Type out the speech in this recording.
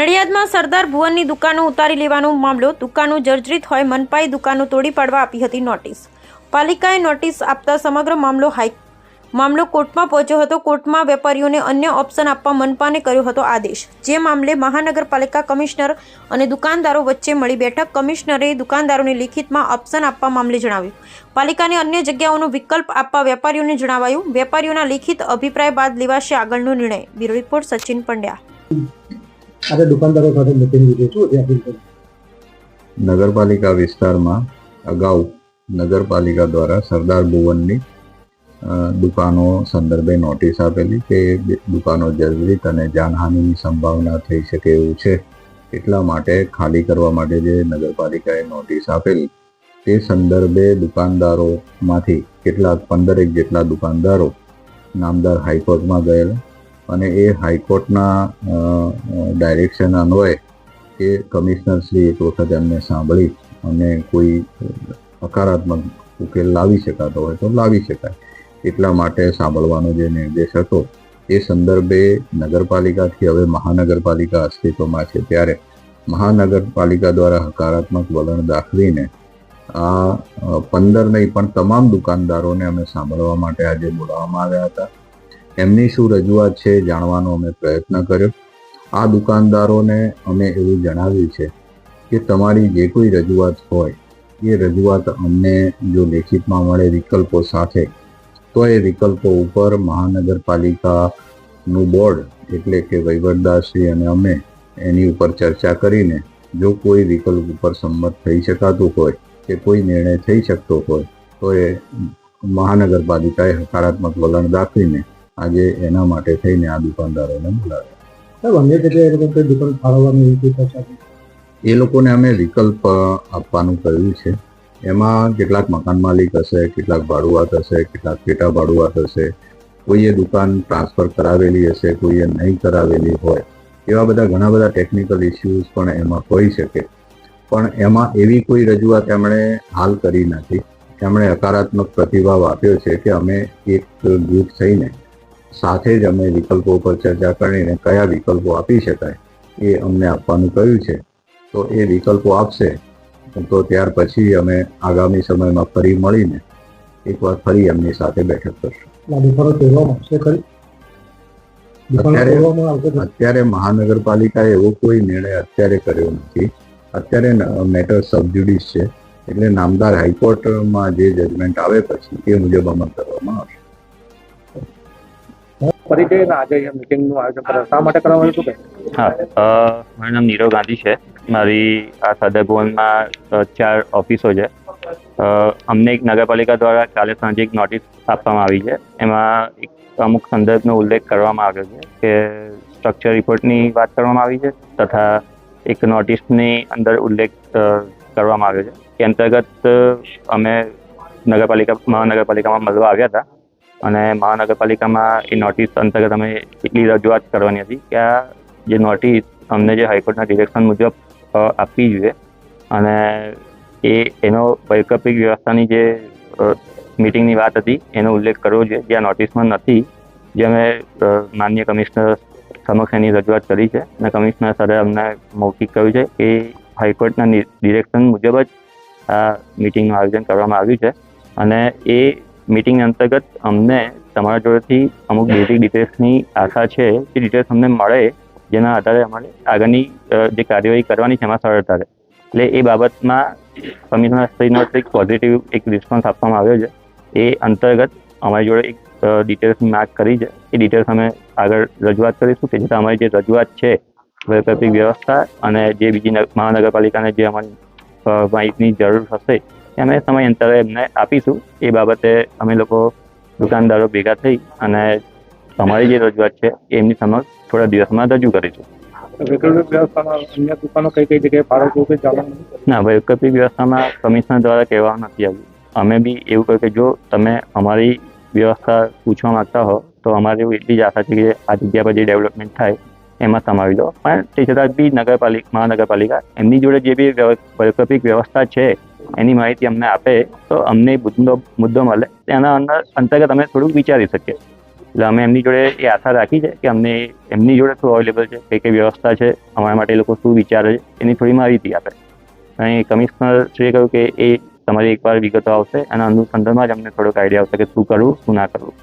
નડિયાદમાં સરદાર ભુવનની દુકાનો ઉતારી લેવાનો મામલો, દુકાનો જર્જરિત હોય, મનપાએ દુકાનો તોડી પાડવા આપી હતી નોટિસ. પાલિકાએ નોટિસ આપતા સમગ્ર મામલો હાઈ, મામલો કોર્ટમાં પહોંચ્યો હતો. કોર્ટમાં વેપારીઓને અન્ય ઓપ્શન આપવા મનપાને કર્યો હતો આદેશ. જે મામલે મહાનગરપાલિકા કમિશનર અને દુકાનદારો વચ્ચે મળી બેઠક. કમિશનરે દુકાનદારોને લિખિતમાં ઓપ્શન આપવા મામલે જણાવ્યું. પાલિકાને અન્ય જગ્યાઓનો વિકલ્પ આપવા વેપારીઓને જણાવાયું. વેપારીઓના લિખિત અભિપ્રાય બાદ લેવાશે આગળનો નિર્ણય. Bureau report Sachin Pandya. આજે દુકાનદારો સાથે મિટિંગ લીધી છું ત્યાં અપીલ કરી. નગરપાલિકા વિસ્તારમાં અગાઉ નગરપાલિકા દ્વારા સરદાર ભુવનની દુકાનો સંદર્ભે નોટિસ આપેલી કે દુકાનો જર્જરિત અને જાનહાનિની સંભાવના થઈ શકે એવું છે. એટલા માટે ખાલી કરવા માટે જે નગરપાલિકાએ નોટિસ આપેલી, તે સંદર્ભે દુકાનદારોમાંથી કેટલાક પંદરેક જેટલા દુકાનદારો નામદાર હાઈકોર્ટમાં ગયેલા. અને એ હાઈકોર્ટના ડાયરેક્શન અન્વયે એ કમિશનર શ્રી એક વખત એમને સાંભળી અને કોઈ હકારાત્મક ઉકેલ લાવી શકાતો હોય તો લાવી શકાય. એટલા માટે સાંભળવાનો જે નિર્દેશ હતો, એ સંદર્ભે નગરપાલિકાથી હવે મહાનગરપાલિકા અસ્તિત્વમાં છે. ત્યારે મહાનગરપાલિકા દ્વારા હકારાત્મક વલણ દાખવીને આ પંદર નહીં પણ તમામ દુકાનદારોને અમે સાંભળવા માટે આજે બોલાવવામાં આવ્યા હતા. એમની શું રજૂઆત છે જાણવાનો અમે પ્રયત્ન કર્યો. આ દુકાનદારોને અમે એવું જણાવ્યું છે કે તમારી જે કોઈ રજૂઆત હોય, એ રજૂઆત અમને જો લેખિતમાં મળે વિકલ્પો સાથે, તો એ વિકલ્પો ઉપર મહાનગરપાલિકાનું બોર્ડ એટલે કે વહીવટદારશ્રી અને અમે એની ઉપર ચર્ચા કરીને જો કોઈ વિકલ્પ ઉપર સંમત થઈ શકાતું હોય, કે કોઈ નિર્ણય થઈ શકતો હોય, તો એ મહાનગરપાલિકાએ હકારાત્મક વલણ દાખવીને આજે એના માટે થઈને આ દુકાનદારોને બોલાવ્યા. એ લોકોને અમે વિકલ્પ આપવાનું કહ્યું છે. એમાં કેટલાક મકાન માલિક હશે કેટલાક ભાડુઆત હશે કેટલાક પેટા ભાડુઆત હશે. કોઈએ દુકાન ટ્રાન્સફર કરાવેલી હશે કોઈએ નહીં કરાવેલી હોય એવા બધા ઘણા બધા ટેકનિકલ ઇસ્યુઝ પણ એમાં હોઈ શકે. પણ એમાં એવી કોઈ રજૂઆત એમણે હાલ કરી નથી. એમણે હકારાત્મક પ્રતિભાવ આપ્યો છે કે અમે એક જૂથ થઈને સાથે જ અમે વિકલ્પો પર ચર્ચા કરીને કયા વિકલ્પો આપી શકાય એ અમને આપવાનું કહ્યું છે. તો એ વિકલ્પો આપશે. તો ત્યાર પછી અમે આગામી સમયમાં ફરી મળીને એકવાર ફરી એમની સાથે બેઠક કરશું? અત્યારે મહાનગરપાલિકાએ એવો કોઈ નિર્ણય અત્યારે કર્યો નથી. અત્યારે મેટર સબજ્યુડિસ છે. એટલે નામદાર હાઈકોર્ટમાં જે જજમેન્ટ આવે પછી એ મુજબ અમલ કરવામાં આવશે. હા મારું નામ નીરવ ગાંધી છે. મારી આ સદર ભવનમાં ચાર ઓફિસો છે. અમને એક નગરપાલિકા દ્વારા કાલે સાંજે એક નોટિસ આપવામાં આવી છે. એમાં એક અમુક સંદર્ભનો ઉલ્લેખ કરવામાં આવ્યો છે કે સ્ટ્રક્ચર રિપોર્ટની વાત કરવામાં આવી છે તથા એક નોટિસની અંદર ઉલ્લેખ કરવામાં આવ્યો છે. કે અંતર્ગત અમે નગરપાલિકા, મહાનગરપાલિકામાં મળવા આવ્યા હતા. અને મહાનગરપાલિકામાં એ નોટિસ અંતર્ગત અમે એટલી રજૂઆત કરવાની હતી કે આ જે નોટિસ અમને જે હાઈકોર્ટના ડિરેક્શન મુજબ આપવી જોઈએ અને એ, એનો વૈકલ્પિક વ્યવસ્થાની જે મિટિંગની વાત હતી, એનો ઉલ્લેખ કરવો જોઈએ. જે આ નોટિસમાં નથી, જે અમે માન્ય કમિશનર સમક્ષ એની રજૂઆત કરી છે અને કમિશનર સરે અમને મૌખિક કહ્યું છે કે હાઈકોર્ટના ડિરેક્શન મુજબ જ આ મિટિંગનું આયોજન કરવામાં આવ્યું છે અને એ મિટિંગ અંતર્ગત અમને તમારા જોડેથી અમુક બેઝિક ડિટેલ્સની આશા છે એ ડિટેલ્સ અમને મળે જેના આધારે અમારે આગળની જે કાર્યવાહી કરવાની છે એમાં સરળતા રહે એટલે એ બાબતમાં કમિશનર શ્રીનો એક પોઝિટિવ એક રિસ્પોન્સ આપવામાં આવ્યો છે. એ અંતર્ગત અમારી જોડે એક ડિટેલ્સની માગ કરી છે. એ ડિટેલ્સ અમે આગળ રજૂઆત કરીશું કે જેથી અમારી જે રજૂઆત છે, વૈકલ્પિક વ્યવસ્થા અને જે બીજી મહાનગરપાલિકાને જે અમારી માહિતીની જરૂર હશે એ સમય સમયાંતરે એમને આપીશું. એ બાબતે અમે લોકો દુકાનદારો ભેગા થઈ અને અમારી જે રજૂઆત છે એમની સમક્ષ થોડા દિવસમાં રજૂ કરીશું. ના વૈકલ્પિક વ્યવસ્થામાં કમિશનર દ્વારા કહેવામાં નથી આવ્યું. અમે બી એવું કહ્યું કે જો તમે અમારી વ્યવસ્થા પૂછવા માંગતા હો તો અમારી એવું એટલી જ આશા છે કે આ જગ્યા પર જે ડેવલપમેન્ટ થાય એમાં સમાવી લો પણ તે છતાં બી નગરપાલિકા મહાનગરપાલિકા એમની જોડે જે બી વ્યવ- વૈકલ્પિક વ્યવસ્થા છે એની માહિતી અમને આપે, તો અમને મુદ્દો મુદ્દો મળે. તેના અંદર અંતર્ગત અમે થોડુંક વિચારી શકીએ. એટલે અમે એમની જોડે એ આશા રાખી છે કે અમને એમની જોડે શું અવેલેબલ છે, કઈ કઈ વ્યવસ્થા છે, અમારા માટે એ લોકો શું વિચારે છે, એની થોડી માહિતી આપે. અને કમિશનર શ્રીએ કહ્યું કે એ તમારી એકવાર વિગતો આવશે અને અનુસંધાનમાં જ અમને થોડોક આઈડિયા આવશે કે શું કરવું, શું ના કરવું.